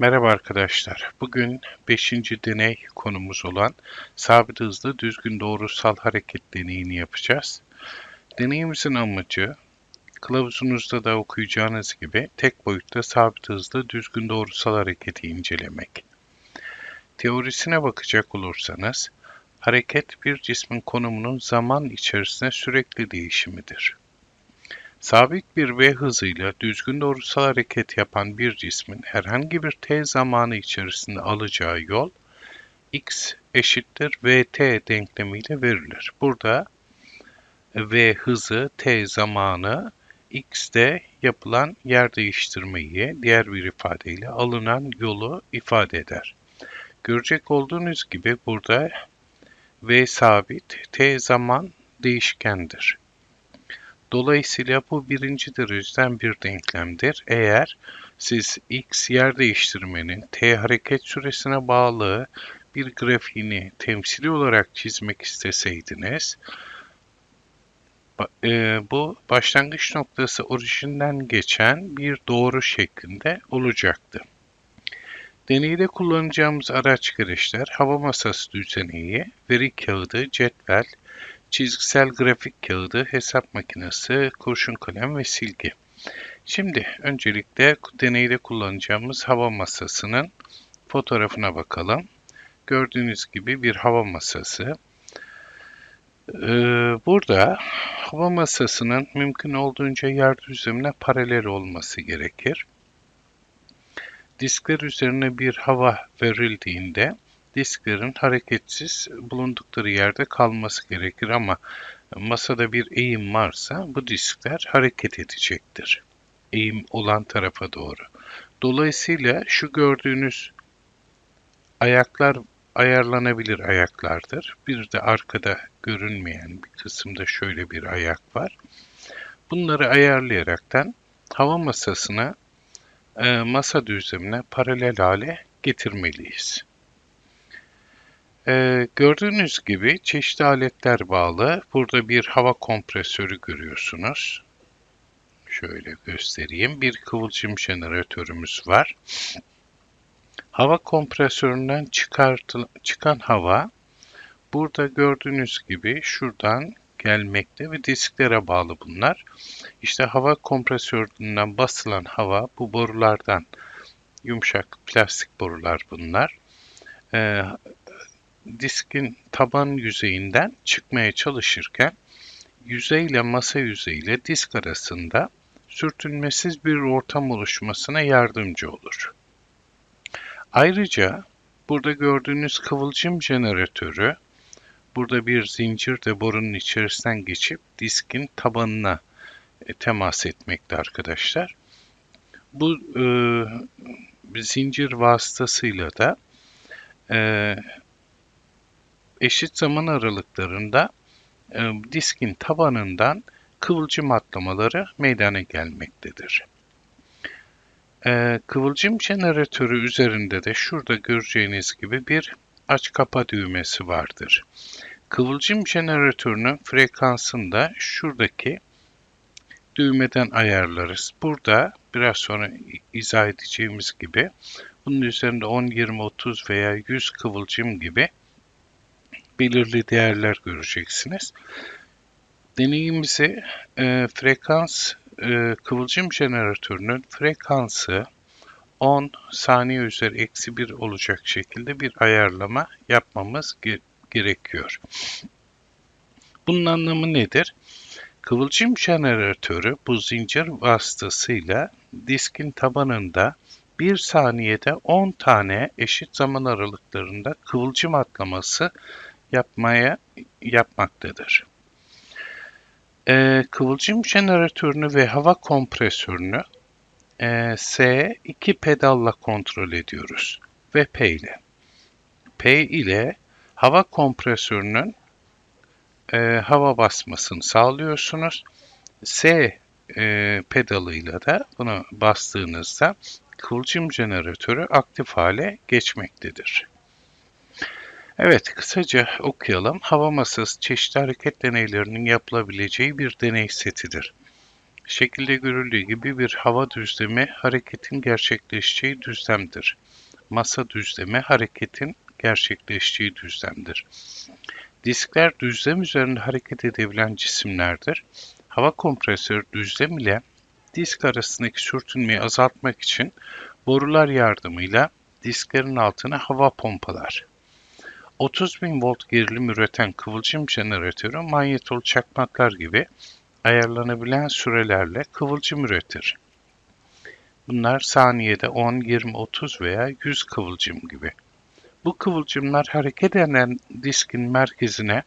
Merhaba arkadaşlar. Bugün 5. deney konumuz olan sabit hızlı düzgün doğrusal hareket deneyini yapacağız. Deneyimizin amacı kılavuzunuzda da okuyacağınız gibi tek boyutta sabit hızlı düzgün doğrusal hareketi incelemek. Teorisine bakacak olursanız hareket bir cismin konumunun zaman içerisinde sürekli değişimidir. Sabit bir v hızıyla düzgün doğrusal hareket yapan bir cismin herhangi bir t zamanı içerisinde alacağı yol x eşittir vt denklemiyle verilir. Burada v hızı, t zamanı, x'de yapılan yer değiştirmeyi, diğer bir ifadeyle alınan yolu ifade eder. Görecek olduğunuz gibi burada v sabit, t zaman değişkendir. Dolayısıyla bu birinci dereceden bir denklemdir. Eğer siz x yer değiştirmenin t hareket süresine bağlı bir grafiğini temsili olarak çizmek isteseydiniz, e, bu başlangıç noktası orijinden geçen bir doğru şeklinde olacaktı. Deneyde kullanacağımız araç gereçler hava masası düzeneği, veri kağıdı, cetvel, çizgisel grafik kağıdı, hesap makinesi, kurşun kalem ve silgi. Şimdi öncelikle deneyde kullanacağımız hava masasının fotoğrafına bakalım. Gördüğünüz gibi bir hava masası. Ee, burada hava masasının mümkün olduğunca yer düzlemine paralel olması gerekir. Diskler üzerine bir hava verildiğinde disklerin hareketsiz bulundukları yerde kalması gerekir ama masada bir eğim varsa bu diskler hareket edecektir. Eğim olan tarafa doğru. Dolayısıyla şu gördüğünüz ayaklar ayarlanabilir ayaklardır. Bir de arkada görünmeyen bir kısımda şöyle bir ayak var. Bunları ayarlayaraktan hava masasına e, masa düzlemine paralel hale getirmeliyiz. Ee, gördüğünüz gibi çeşitli aletler bağlı. Burada bir hava kompresörü görüyorsunuz. Şöyle göstereyim. Bir kıvılcım jeneratörümüz var. Hava kompresöründen çıkan hava burada gördüğünüz gibi şuradan gelmekte ve disklere bağlı bunlar. İşte hava kompresöründen basılan hava bu borulardan yumuşak plastik borular bunlar. Ee, diskin taban yüzeyinden çıkmaya çalışırken yüzey ile masa yüzeyi ile disk arasında sürtünmesiz bir ortam oluşmasına yardımcı olur. Ayrıca burada gördüğünüz kıvılcım jeneratörü burada bir zincir de borunun içerisinden geçip diskin tabanına e, temas etmekte arkadaşlar. Bu e, zincir vasıtasıyla da e, eşit zaman aralıklarında e, diskin tabanından kıvılcım atlamaları meydana gelmektedir. E, kıvılcım jeneratörü üzerinde de şurada göreceğiniz gibi bir aç kapa düğmesi vardır. Kıvılcım jeneratörünün frekansını da şuradaki düğmeden ayarlarız. Burada biraz sonra izah edeceğimiz gibi bunun üzerinde 10, 20, 30 veya 100 kıvılcım gibi belirli değerler göreceksiniz. Deneyimizi e, frekans e, kıvılcım jeneratörünün frekansı 10 saniye üzeri eksi 1 olacak şekilde bir ayarlama yapmamız ge gerekiyor. Bunun anlamı nedir? Kıvılcım jeneratörü bu zincir vasıtasıyla diskin tabanında 1 saniyede 10 tane eşit zaman aralıklarında kıvılcım atlaması yapmaya yapmaktadır. Ee, kıvılcım jeneratörünü ve hava kompresörünü e, S2 pedalla kontrol ediyoruz ve P ile. P ile hava kompresörünün e, hava basmasını sağlıyorsunuz. S e, pedalıyla da bunu bastığınızda kıvılcım jeneratörü aktif hale geçmektedir. Evet, kısaca okuyalım. Hava masası çeşitli hareket deneylerinin yapılabileceği bir deney setidir. Şekilde görüldüğü gibi bir hava düzlemi hareketin gerçekleşeceği düzlemdir. Masa düzlemi hareketin gerçekleştiği düzlemdir. Diskler düzlem üzerinde hareket edebilen cisimlerdir. Hava kompresörü düzlem ile disk arasındaki sürtünmeyi azaltmak için borular yardımıyla disklerin altına hava pompalar. 30.000 volt gerilim üreten kıvılcım jeneratörü manyetol çakmaklar gibi ayarlanabilen sürelerle kıvılcım üretir. Bunlar saniyede 10, 20, 30 veya 100 kıvılcım gibi. Bu kıvılcımlar hareket eden diskin merkezine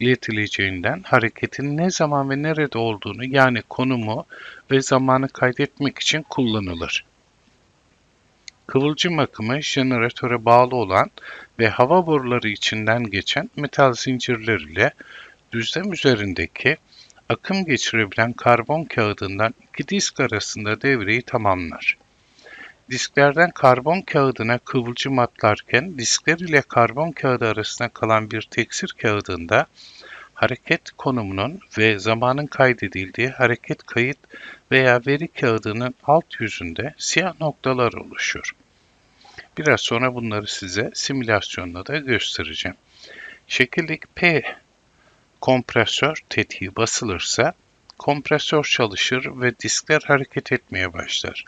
iletileceğinden hareketin ne zaman ve nerede olduğunu yani konumu ve zamanı kaydetmek için kullanılır. Kıvılcım akımı jeneratöre bağlı olan ve hava boruları içinden geçen metal zincirler ile düzlem üzerindeki akım geçirebilen karbon kağıdından iki disk arasında devreyi tamamlar. Disklerden karbon kağıdına kıvılcım atlarken diskler ile karbon kağıdı arasında kalan bir teksir kağıdında hareket konumunun ve zamanın kaydedildiği hareket kayıt veya veri kağıdının alt yüzünde siyah noktalar oluşur. Biraz sonra bunları size simülasyonla da göstereceğim. Şekildeki P kompresör tetiği basılırsa kompresör çalışır ve diskler hareket etmeye başlar.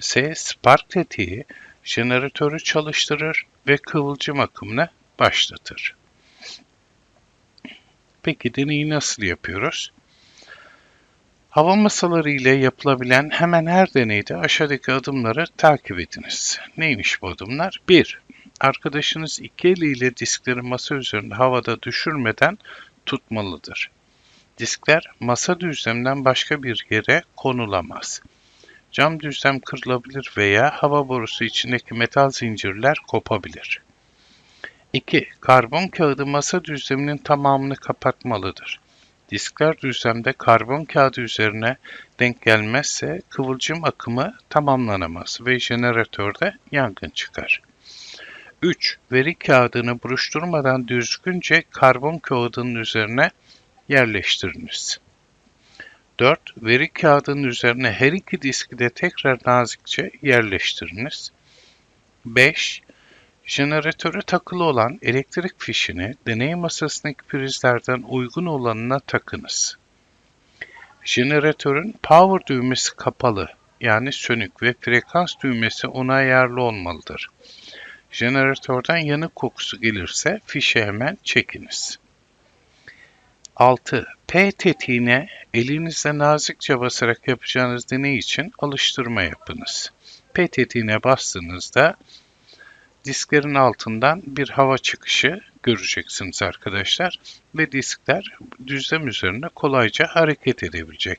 S spark tetiği jeneratörü çalıştırır ve kıvılcım akımını başlatır. Peki deneyi nasıl yapıyoruz? Hava masaları ile yapılabilen hemen her deneyde aşağıdaki adımları takip ediniz. Neymiş bu adımlar? 1. Arkadaşınız iki eliyle diskleri masa üzerinde havada düşürmeden tutmalıdır. Diskler masa düzlemden başka bir yere konulamaz. Cam düzlem kırılabilir veya hava borusu içindeki metal zincirler kopabilir. 2. Karbon kağıdı masa düzleminin tamamını kapatmalıdır. Diskler düzlemde karbon kağıdı üzerine denk gelmezse kıvılcım akımı tamamlanamaz ve jeneratörde yangın çıkar. 3. Veri kağıdını buruşturmadan düzgünce karbon kağıdının üzerine yerleştiriniz. 4. Veri kağıdının üzerine her iki diski de tekrar nazikçe yerleştiriniz. 5. Jeneratöre takılı olan elektrik fişini deney masasındaki prizlerden uygun olanına takınız. Jeneratörün power düğmesi kapalı yani sönük ve frekans düğmesi ona ayarlı olmalıdır. Jeneratörden yanık kokusu gelirse fişi hemen çekiniz. 6. P tetiğine elinizle nazikçe basarak yapacağınız deney için alıştırma yapınız. P tetiğine bastığınızda disklerin altından bir hava çıkışı göreceksiniz arkadaşlar. Ve diskler düzlem üzerinde kolayca hareket edebilecek.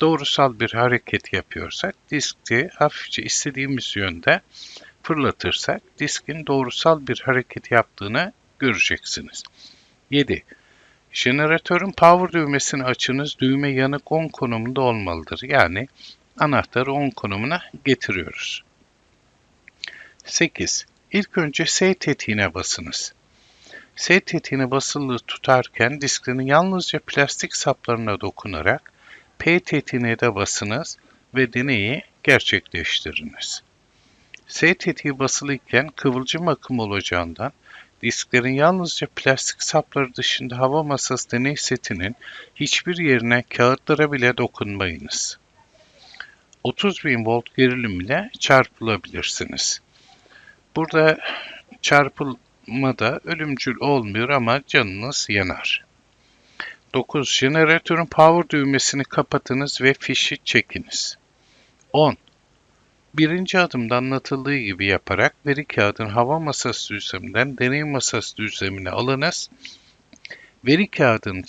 Doğrusal bir hareket yapıyorsak diski hafifçe istediğimiz yönde fırlatırsak diskin doğrusal bir hareket yaptığını göreceksiniz. 7. Jeneratörün power düğmesini açınız. Düğme yanık 10 konumunda olmalıdır. Yani anahtarı 10 konumuna getiriyoruz. 8. İlk önce S tetiğine basınız. S tetiğine basılı tutarken disklerin yalnızca plastik saplarına dokunarak P tetiğine de basınız ve deneyi gerçekleştiriniz. S tetiği basılıyken kıvılcım akımı olacağından disklerin yalnızca plastik sapları dışında hava masası deney setinin hiçbir yerine kağıtlara bile dokunmayınız. 30.000 volt gerilim ile çarpılabilirsiniz. Burada çarpılma da ölümcül olmuyor ama canınız yanar. 9. Jeneratörün power düğmesini kapatınız ve fişi çekiniz. 10. Birinci adımda anlatıldığı gibi yaparak veri kağıdın hava masası düzleminden deney masası düzlemine alınız. Veri kağıdını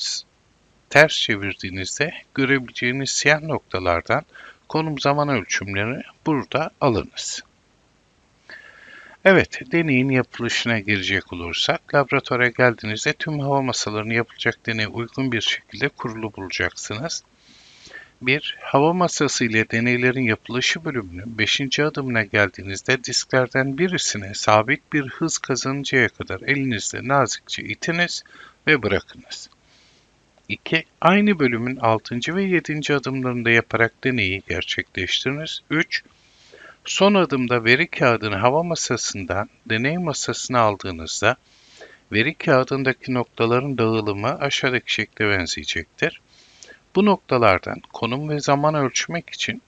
ters çevirdiğinizde görebileceğiniz siyah noktalardan konum zaman ölçümlerini burada alınız. Evet, deneyin yapılışına girecek olursak, laboratuvara geldiğinizde tüm hava masalarını yapılacak deneye uygun bir şekilde kurulu bulacaksınız. 1. Hava masası ile deneylerin yapılışı bölümünün 5. adımına geldiğinizde disklerden birisine sabit bir hız kazanıncaya kadar elinizle nazikçe itiniz ve bırakınız. 2. Aynı bölümün 6. ve 7. adımlarında yaparak deneyi gerçekleştiriniz. 3. Son adımda veri kağıdını hava masasından deney masasına aldığınızda veri kağıdındaki noktaların dağılımı aşağıdaki şekle benzeyecektir. Bu noktalardan konum ve zaman ölçmek için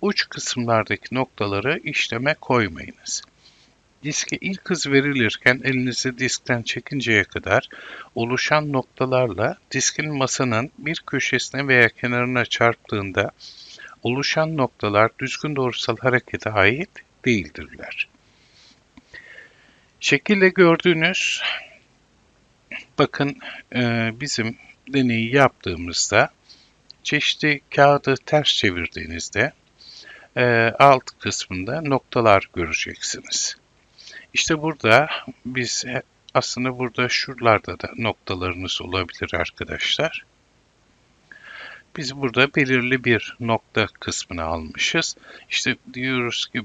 uç kısımlardaki noktaları işleme koymayınız. Diske ilk hız verilirken elinizi diskten çekinceye kadar oluşan noktalarla diskin masanın bir köşesine veya kenarına çarptığında oluşan noktalar düzgün doğrusal harekete ait değildirler. Şekilde gördüğünüz bakın e, bizim deneyi yaptığımızda çeşitli kağıdı ters çevirdiğinizde e, alt kısmında noktalar göreceksiniz. İşte burada biz aslında burada şuralarda da noktalarınız olabilir arkadaşlar. Biz burada belirli bir nokta kısmını almışız. İşte diyoruz ki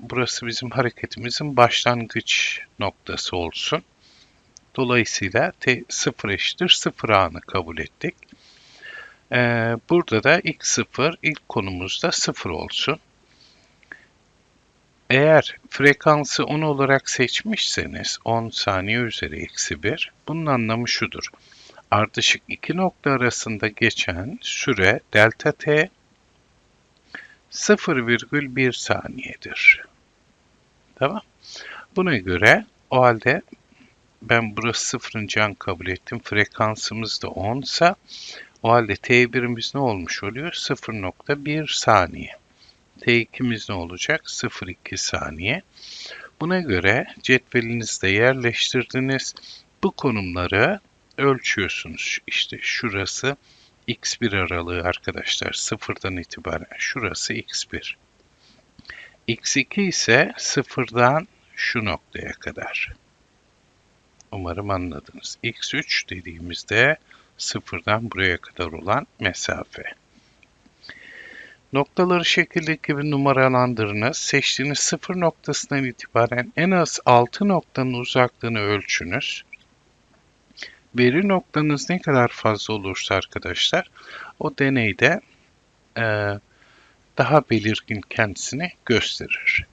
burası bizim hareketimizin başlangıç noktası olsun. Dolayısıyla t 0 eşittir 0 anı kabul ettik. Ee, burada da x0 ilk konumuzda 0 olsun. Eğer frekansı 10 olarak seçmişseniz 10 saniye üzeri eksi 1 bunun anlamı şudur. Ardışık iki nokta arasında geçen süre delta t 0,1 saniyedir. Tamam. Buna göre o halde ben burası sıfırın can kabul ettim. Frekansımız da 10 ise o halde t1'imiz ne olmuş oluyor? 0.1 saniye. T2'miz ne olacak? 0,2 saniye. Buna göre cetvelinizde yerleştirdiniz. Bu konumları ölçüyorsunuz. İşte şurası x1 aralığı arkadaşlar. Sıfırdan itibaren şurası x1. x2 ise sıfırdan şu noktaya kadar. Umarım anladınız. x3 dediğimizde sıfırdan buraya kadar olan mesafe. Noktaları şekildeki gibi numaralandırınız. Seçtiğiniz sıfır noktasından itibaren en az 6 noktanın uzaklığını ölçünüz. Veri noktanız ne kadar fazla olursa arkadaşlar o deneyde e, daha belirgin kendisini gösterir.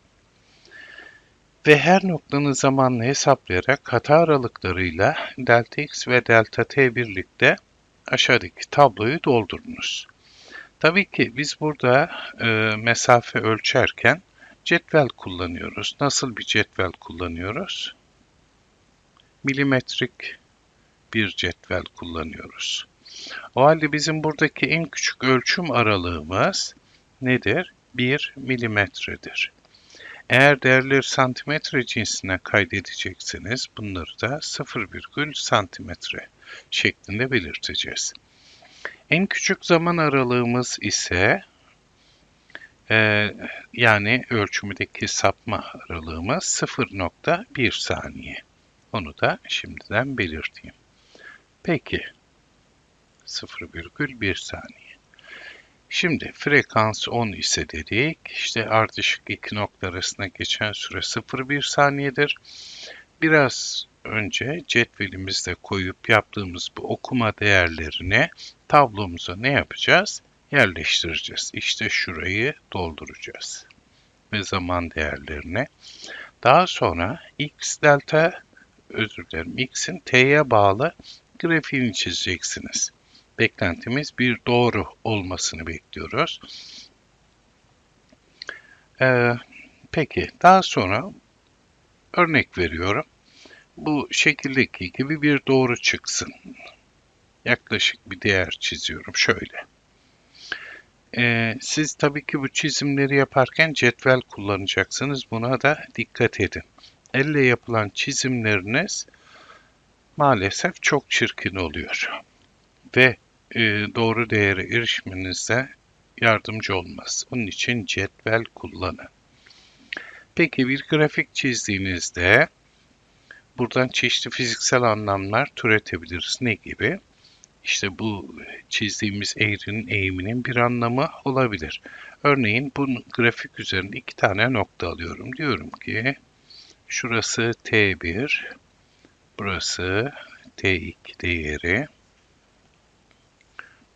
Ve her noktanın zamanını hesaplayarak hata aralıklarıyla delta x ve delta t birlikte aşağıdaki tabloyu doldurunuz. Tabii ki biz burada e, mesafe ölçerken cetvel kullanıyoruz. Nasıl bir cetvel kullanıyoruz? Milimetrik bir cetvel kullanıyoruz. O halde bizim buradaki en küçük ölçüm aralığımız nedir? 1 milimetredir. Eğer değerleri santimetre cinsine kaydedecekseniz bunları da 0,0 santimetre şeklinde belirteceğiz. En küçük zaman aralığımız ise e, yani ölçümdeki sapma aralığımız 0.1 saniye. Onu da şimdiden belirteyim. Peki 0,1 saniye. Şimdi frekans 10 ise dedik. İşte ardışık iki nokta arasında geçen süre 0,1 saniyedir. Biraz önce cetvelimizde koyup yaptığımız bu okuma değerlerini tablomuza ne yapacağız? Yerleştireceğiz. İşte şurayı dolduracağız. Ve zaman değerlerini. Daha sonra x delta, özür dilerim, x'in t'ye bağlı grafiğini çizeceksiniz. Beklentimiz bir doğru olmasını bekliyoruz. Ee, peki, daha sonra örnek veriyorum bu şekildeki gibi bir doğru çıksın. Yaklaşık bir değer çiziyorum. Şöyle. Ee, siz tabii ki bu çizimleri yaparken cetvel kullanacaksınız. Buna da dikkat edin. Elle yapılan çizimleriniz maalesef çok çirkin oluyor. Ve e, doğru değere erişmenizde yardımcı olmaz. Onun için cetvel kullanın. Peki bir grafik çizdiğinizde Buradan çeşitli fiziksel anlamlar türetebiliriz. Ne gibi? İşte bu çizdiğimiz eğrinin eğiminin bir anlamı olabilir. Örneğin bu grafik üzerinde iki tane nokta alıyorum. Diyorum ki şurası T1, burası T2 değeri.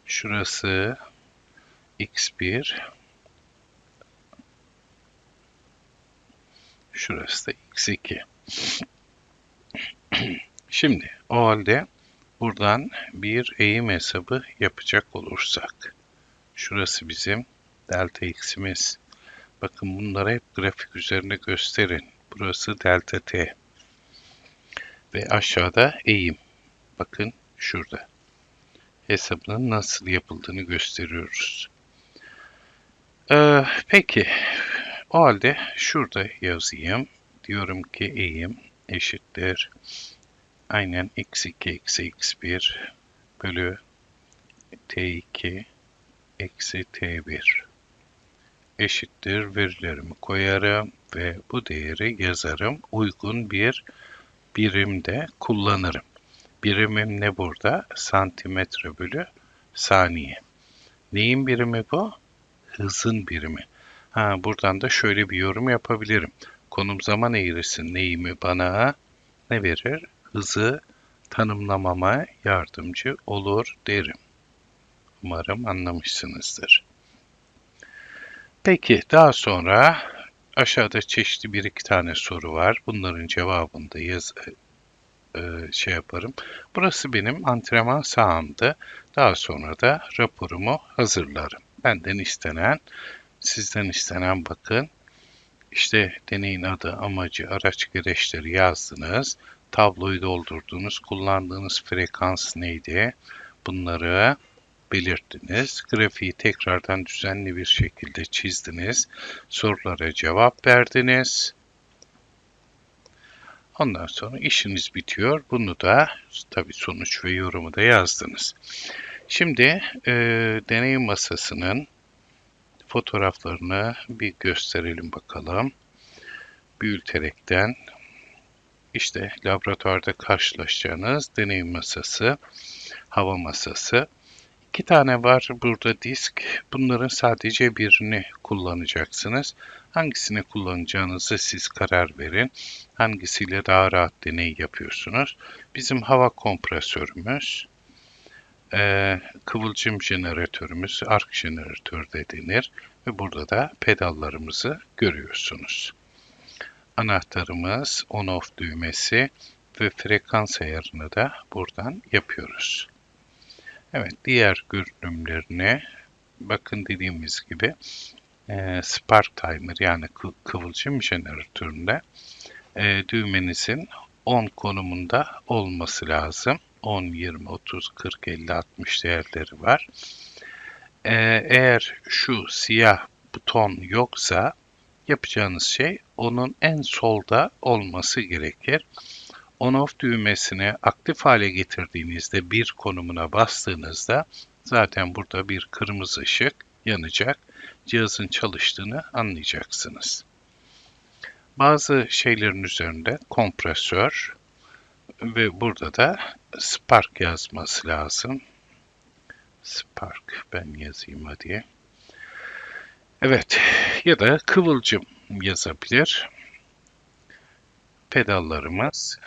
Şurası x1. Şurası da x2. Şimdi o halde buradan bir eğim hesabı yapacak olursak. Şurası bizim delta x'imiz. Bakın bunları hep grafik üzerinde gösterin. Burası delta t. Ve aşağıda eğim. Bakın şurada. Hesabının nasıl yapıldığını gösteriyoruz. Ee, peki. O halde şurada yazayım. Diyorum ki eğim eşittir. Aynen x2 eksi x1 bölü t2 eksi t1 eşittir verilerimi koyarım ve bu değeri yazarım. Uygun bir birimde kullanırım. Birimim ne burada? Santimetre bölü saniye. Neyin birimi bu? Hızın birimi. Ha, buradan da şöyle bir yorum yapabilirim. Konum zaman eğrisi neyimi bana ne verir? Hızı tanımlamama yardımcı olur derim. Umarım anlamışsınızdır. Peki daha sonra aşağıda çeşitli bir iki tane soru var. Bunların cevabını da yaz, e, şey yaparım. Burası benim antrenman sahamdı. Daha sonra da raporumu hazırlarım. Benden istenen, sizden istenen bakın. İşte deneyin adı, amacı, araç gereçleri yazdınız. Tabloyu doldurdunuz. Kullandığınız frekans neydi? Bunları belirttiniz. Grafiği tekrardan düzenli bir şekilde çizdiniz. Sorulara cevap verdiniz. Ondan sonra işiniz bitiyor. Bunu da tabii sonuç ve yorumu da yazdınız. Şimdi e, deney masasının fotoğraflarını bir gösterelim bakalım. Büyüterekten işte laboratuvarda karşılaşacağınız deney masası, hava masası. İki tane var burada disk. Bunların sadece birini kullanacaksınız. Hangisini kullanacağınızı siz karar verin. Hangisiyle daha rahat deney yapıyorsunuz. Bizim hava kompresörümüz, e, kıvılcım jeneratörümüz, ark jeneratör de denir. Ve burada da pedallarımızı görüyorsunuz. Anahtarımız on-off düğmesi ve frekans ayarını da buradan yapıyoruz. Evet, diğer görünümlerine bakın dediğimiz gibi e, Spark Timer yani kı kıvılcım jeneratöründe e, düğmenizin 10 konumunda olması lazım. 10, 20, 30, 40, 50, 60 değerleri var. E, eğer şu siyah buton yoksa yapacağınız şey onun en solda olması gerekir on-off düğmesini aktif hale getirdiğinizde bir konumuna bastığınızda zaten burada bir kırmızı ışık yanacak. Cihazın çalıştığını anlayacaksınız. Bazı şeylerin üzerinde kompresör ve burada da Spark yazması lazım. Spark ben yazayım hadi. Evet ya da kıvılcım yazabilir. Pedallarımız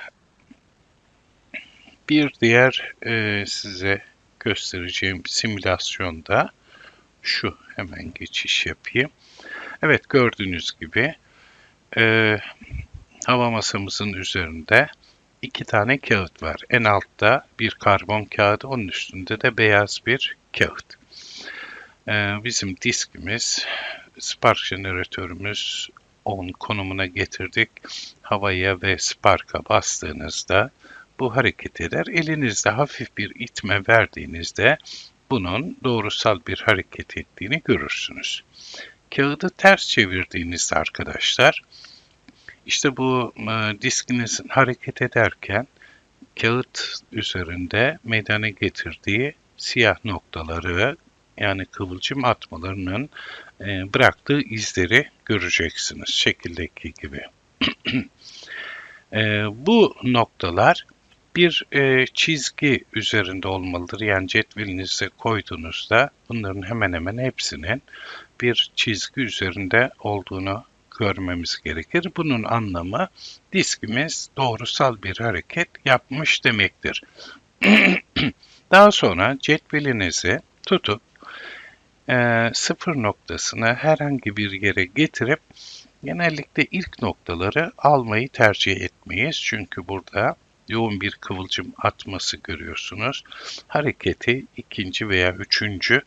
bir diğer e, size göstereceğim simülasyonda şu hemen geçiş yapayım. Evet gördüğünüz gibi e, hava masamızın üzerinde iki tane kağıt var. En altta bir karbon kağıdı, onun üstünde de beyaz bir kağıt. E, bizim diskimiz, spark jeneratörümüz 10 konumuna getirdik. Havaya ve spark'a bastığınızda bu hareket eder. Elinizde hafif bir itme verdiğinizde bunun doğrusal bir hareket ettiğini görürsünüz. Kağıdı ters çevirdiğinizde arkadaşlar, işte bu e, diskinizin hareket ederken kağıt üzerinde meydana getirdiği siyah noktaları yani kıvılcım atmalarının e, bıraktığı izleri göreceksiniz şekildeki gibi. e, bu noktalar bir e, çizgi üzerinde olmalıdır. Yani cetvelinize koyduğunuzda bunların hemen hemen hepsinin bir çizgi üzerinde olduğunu görmemiz gerekir. Bunun anlamı diskimiz doğrusal bir hareket yapmış demektir. Daha sonra cetvelinizi tutup e, sıfır noktasını herhangi bir yere getirip genellikle ilk noktaları almayı tercih etmeyiz. Çünkü burada yoğun bir kıvılcım atması görüyorsunuz. Hareketi ikinci veya üçüncü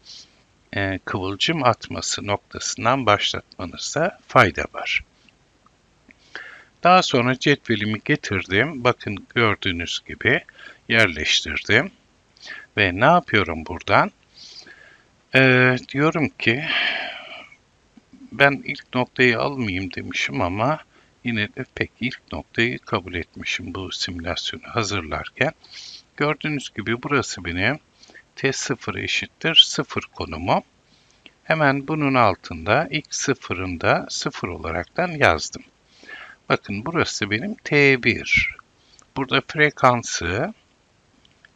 e, kıvılcım atması noktasından başlatmanızda fayda var. Daha sonra cetvelimi getirdim. Bakın gördüğünüz gibi yerleştirdim. Ve ne yapıyorum buradan? Ee, diyorum ki ben ilk noktayı almayayım demişim ama yine de pek ilk noktayı kabul etmişim bu simülasyonu hazırlarken. Gördüğünüz gibi burası benim T0 eşittir 0 konumu. Hemen bunun altında ilk sıfırında 0 olaraktan yazdım. Bakın burası benim T1. Burada frekansı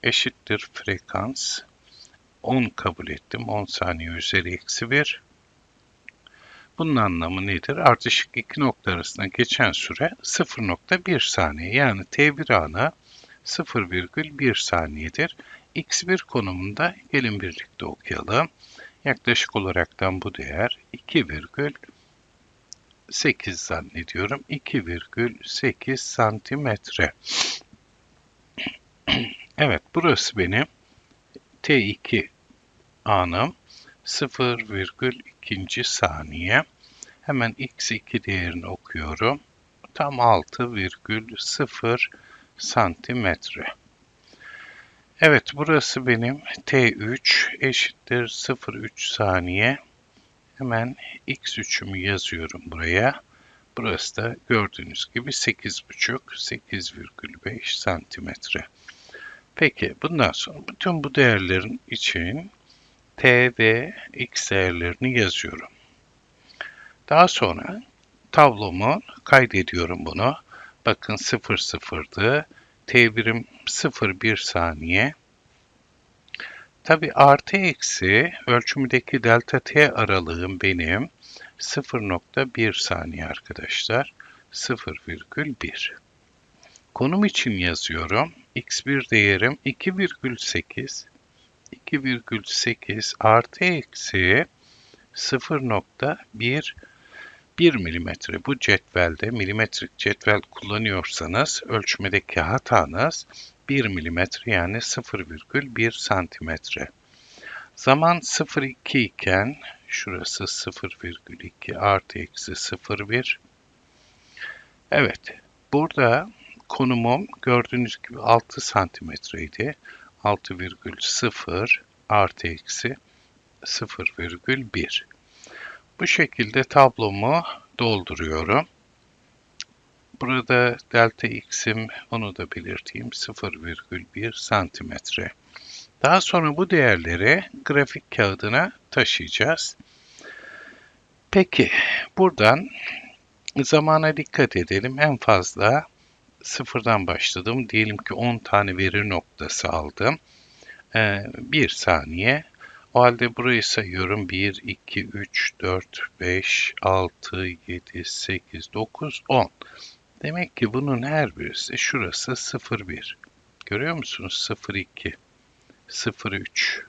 eşittir frekans 10 kabul ettim. 10 saniye üzeri eksi 1. Bunun anlamı nedir? Ardışık iki nokta arasında geçen süre 0.1 saniye. Yani T1 anı 0,1 saniyedir. X1 konumunda gelin birlikte okuyalım. Yaklaşık olaraktan bu değer 2,8 zannediyorum. 2,8 santimetre. evet burası benim T2 anım 0,2. saniye. Hemen x2 değerini okuyorum. Tam 6,0 santimetre. Evet burası benim T3 eşittir 0,3 saniye. Hemen x3'ümü yazıyorum buraya. Burası da gördüğünüz gibi 8,5 8,5 santimetre. Peki bundan sonra bütün bu değerlerin için t ve x değerlerini yazıyorum. Daha sonra tablomu kaydediyorum bunu. Bakın 0 sıfırdı. T birim 0,1 saniye. Tabi artı eksi ölçümdeki delta t aralığım benim 0.1 saniye arkadaşlar. 0,1. Konum için yazıyorum. x1 değerim 2,8 2,8 artı eksi 0.1 1 milimetre. Bu cetvelde milimetrik cetvel kullanıyorsanız ölçmedeki hatanız 1 milimetre yani 0,1 santimetre. Zaman 0,2 iken şurası 0,2 artı eksi 0,1. Evet burada konumum gördüğünüz gibi 6 santimetreydi. 6,0 artı eksi 0,1. Bu şekilde tablomu dolduruyorum. Burada delta x'im onu da belirteyim 0,1 santimetre. Daha sonra bu değerleri grafik kağıdına taşıyacağız. Peki buradan zamana dikkat edelim. En fazla sıfırdan başladım. Diyelim ki 10 tane veri noktası aldım. Ee, 1 saniye. O halde burayı sayıyorum. 1, 2, 3, 4, 5, 6, 7, 8, 9, 10. Demek ki bunun her birisi şurası 0,1. Görüyor musunuz? 0,2, 0,3,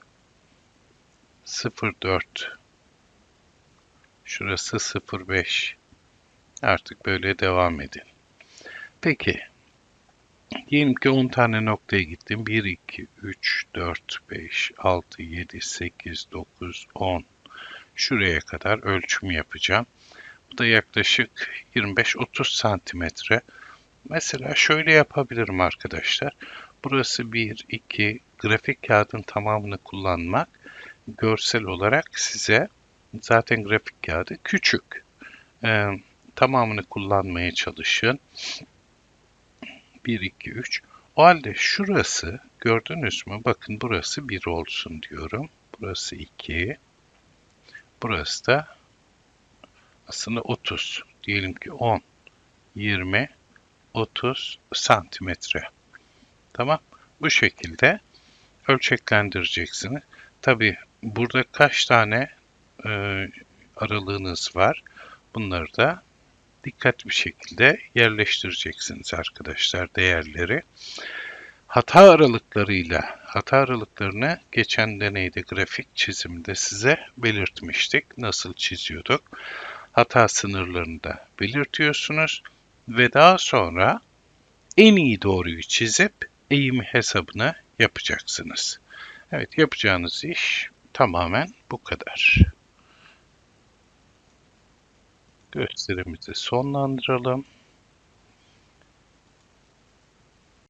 0,4. Şurası 0,5. Artık böyle devam edin. Peki. Diyelim ki 10 tane noktaya gittim. 1, 2, 3, 4, 5, 6, 7, 8, 9, 10. Şuraya kadar ölçüm yapacağım. Bu da yaklaşık 25-30 santimetre. Mesela şöyle yapabilirim arkadaşlar. Burası 1, 2, grafik kağıdın tamamını kullanmak görsel olarak size zaten grafik kağıdı küçük. Ee, tamamını kullanmaya çalışın. 1, 2, 3. O halde şurası gördünüz mü? Bakın burası 1 olsun diyorum. Burası 2. Burası da aslında 30. Diyelim ki 10, 20, 30 santimetre. Tamam. Bu şekilde ölçeklendireceksiniz. Tabi burada kaç tane e, aralığınız var. Bunları da dikkatli bir şekilde yerleştireceksiniz arkadaşlar değerleri. hata aralıklarıyla hata aralıklarını geçen deneyde grafik çizimde size belirtmiştik. Nasıl çiziyorduk? Hata sınırlarını da belirtiyorsunuz ve daha sonra en iyi doğruyu çizip eğim hesabını yapacaksınız. Evet yapacağınız iş tamamen bu kadar. Gösterimizi sonlandıralım.